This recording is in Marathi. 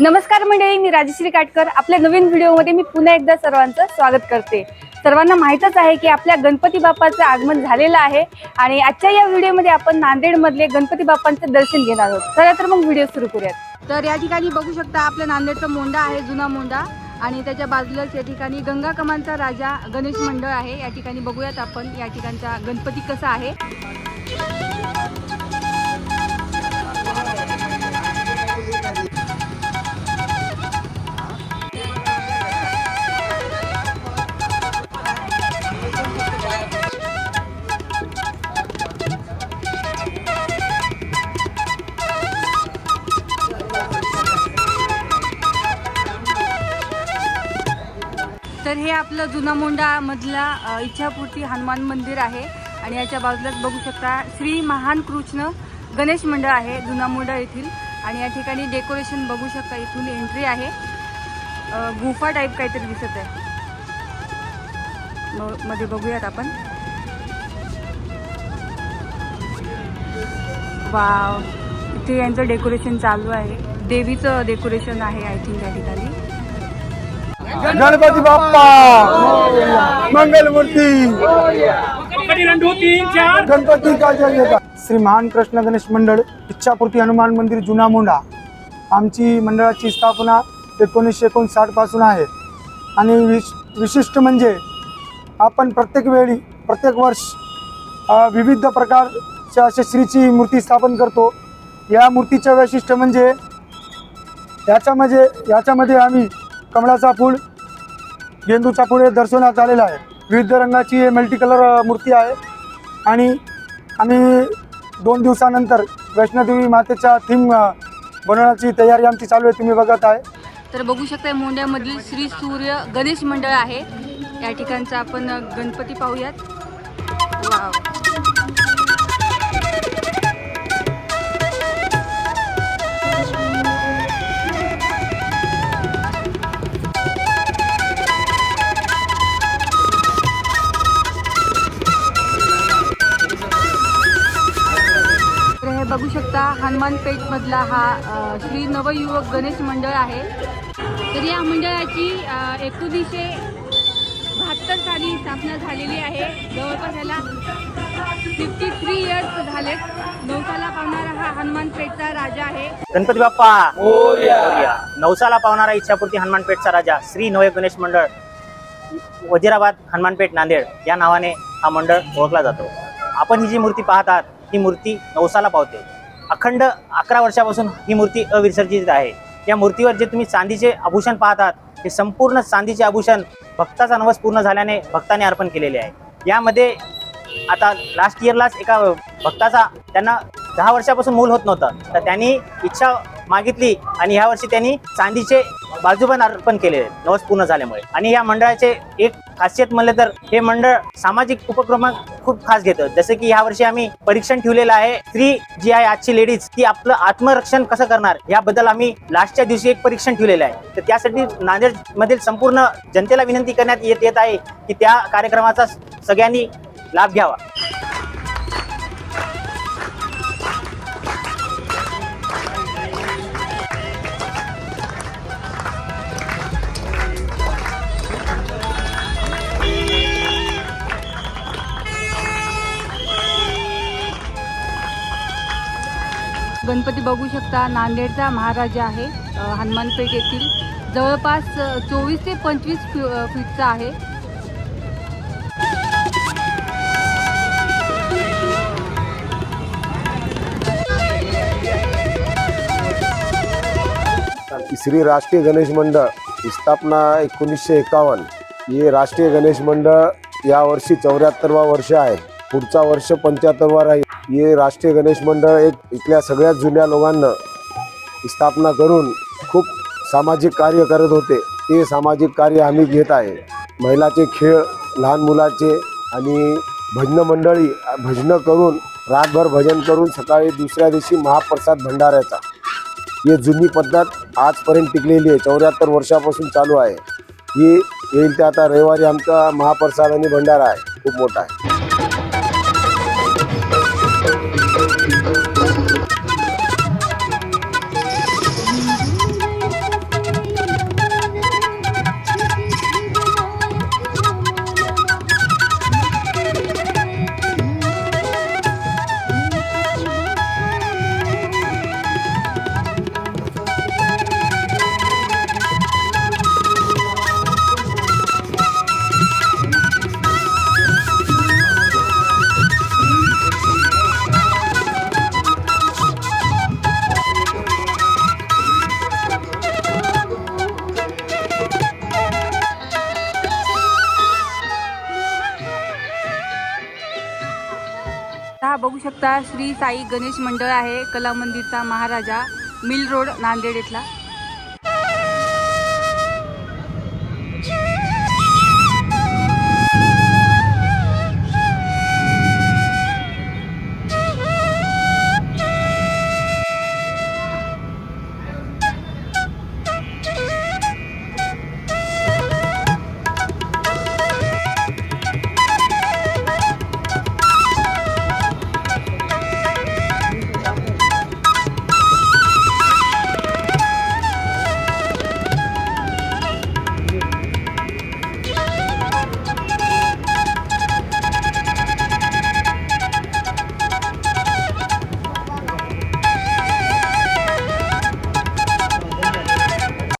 नमस्कार मंडळी मी राजश्री काटकर. आपल्या नवीन व्हिडिओमध्ये मी पुन्हा एकदा सर्वांचं स्वागत करते. सर्वांना माहीतच आहे की आपल्या गणपती बाप्पाचं आगमन झालेलं आहे आणि आजच्या या व्हिडिओमध्ये आपण नांदेडमधले गणपती बाप्पांचं दर्शन घेणार आहोत. चला तर मग व्हिडिओ सुरू करूयात. तर या ठिकाणी बघू शकता आपल्या नांदेडचा मोंडा आहे जुना मोंडा. आणि त्याच्या बाजूलाच या ठिकाणी गंगा कमांचा राजा गणेश मंडळ आहे. या ठिकाणी बघूयात आपण या ठिकाणचा गणपती कसा आहे. तर हे आपलं जुना मोंडामधला इच्छापूर्ती हनुमान मंदिर आहे. आणि याच्या बाजूलाच बघू शकता श्री महान कृष्ण गणेश मंडळ आहे जुना मोंडा येथील. आणि या ठिकाणी डेकोरेशन बघू शकता इथून एंट्री आहे. गुफा टाईप काहीतरी दिसत आहे. मध्ये बघूयात आपण. वाव! इथे यांचं डेकोरेशन चालू आहे. देवीचं डेकोरेशन आहे आय थिंक या ठिकाणी. गणपती बाप्पा! मंगल मूर्ती गणपती का श्री महान कृष्ण गणेश मंडळ इच्छापूर्ती हनुमान मंदिर जुना मोंडा आमची मंडळाची स्थापना एकोणीसशे एकोणसाठपासून आहे. आणि विश विशिष्ट म्हणजे आपण प्रत्येक वेळी प्रत्येक वर्ष विविध प्रकारच्या अशा श्रीची मूर्ती स्थापन करतो. या मूर्तीचं वैशिष्ट्य म्हणजे याच्यामध्ये याच्यामध्ये आम्ही कमळाचा फूल गेंदूचा फूल हे दर्शवण्यात आलेला आहे. विविध रंगाची मल्टी कलर मूर्ती आहे. आणि आम्ही दोन दिवसानंतर वैष्णोदेवी मातेच्या थीम बनवण्याची तयारी आमची चालू आहे तुम्ही बघत आहे. तर बघू शकता मोंड्यामधील श्री सूर्य गणेश मंडळ आहे. या ठिकाणचं आपण गणपती पाहूयात. वाव. शकता हनुमान मधला हा श्री नवयुवक गणेश मंडळ आहे. तर या मंडळाची एकोणीसशे बहात्तर साली स्थापना झालेली आहे. जवळपास याला फिफ्टी थ्री इयर्स झालेत. नवसाला पावणारा हा हनुमान पेठचा राजा आहे. गणपती बाप्पा! नवसाला पावणारा इच्छापूर्ती हनुमानपेठचा राजा श्री नवय गणेश मंडळ वजिराबाद हनुमानपेठ नांदेड या नावाने हा मंडळ ओळखला जातो. आपण ही जी मूर्ती पाहतात ही मूर्ती नवसाला पावते. अखंड अकरा वर्षापासून ही मूर्ती अविसर्जित आहे. या मूर्तीवर जे तुम्ही चांदीचे आभूषण पाहतात हे संपूर्ण चांदीचे आभूषण भक्ताचा नवस पूर्ण झाल्याने भक्ताने अर्पण केलेले आहे. यामध्ये आता लास्ट इयरलाच एका भक्ताचा त्यांना दहा वर्षापासून मूल होत नव्हतं. तर त्यांनी इच्छा मागितली आणि ह्या वर्षी त्यांनी चांदीचे बाजूबंद अर्पण केले. नवस पूर्ण झाल्यामुळे. आणि या मंडळाचे एक खासियत म्हणलं तर हे मंडळ सामाजिक उपक्रम खूप खास घेतं. जसं की ह्या वर्षी आम्ही परीक्षण ठेवलेलं आहे. स्त्री जी आहे आजची लेडीज ती आपलं आत्मरक्षण कसं करणार याबद्दल आम्ही लास्टच्या दिवशी एक परीक्षण ठेवलेलं आहे. तर त्यासाठी नांदेड मधील संपूर्ण जनतेला विनंती करण्यात येत येत आहे की त्या कार्यक्रमाचा सगळ्यांनी लाभ घ्यावा. गणपती बघू शकता. नांदेडचा महाराजा आहे हनुमानपेठ येथील. जवळपास चोवीस ते पंचवीस फी फीटचा आहे. श्री राष्ट्रीय गणेश मंडळ स्थापना एकोणीसशे एकावन्न. हे राष्ट्रीय गणेश मंडळ यावर्षी चौऱ्याहत्तरवा वर्ष आहे. पुढचा वर्ष पंच्याहत्तरवा राहील. हे राष्ट्रीय गणेश मंडळ एक इथल्या सगळ्या जुन्या लोकांना स्थापना करून खूप सामाजिक कार्य करत होते. ते सामाजिक कार्य आम्ही घेत आहे. महिलाचे खेळ लहान मुलाचे आणि भजन मंडळी भजनं करून रातभर भजन करून सकाळी दुसऱ्या दिवशी महाप्रसाद भंडाऱ्याचा. ही जुनी पद्धत आजपर्यंत टिकलेली आहे. चौऱ्याहत्तर वर्षापासून चालू आहे. ही येईल ते आता रविवारी आमचा महाप्रसाद आणि भंडारा आहे. खूप मोठा आहे. शकता श्री साई गणेश मंडळ आहे कला मंदिरचा महाराजा मिल रोड नांदेड इथला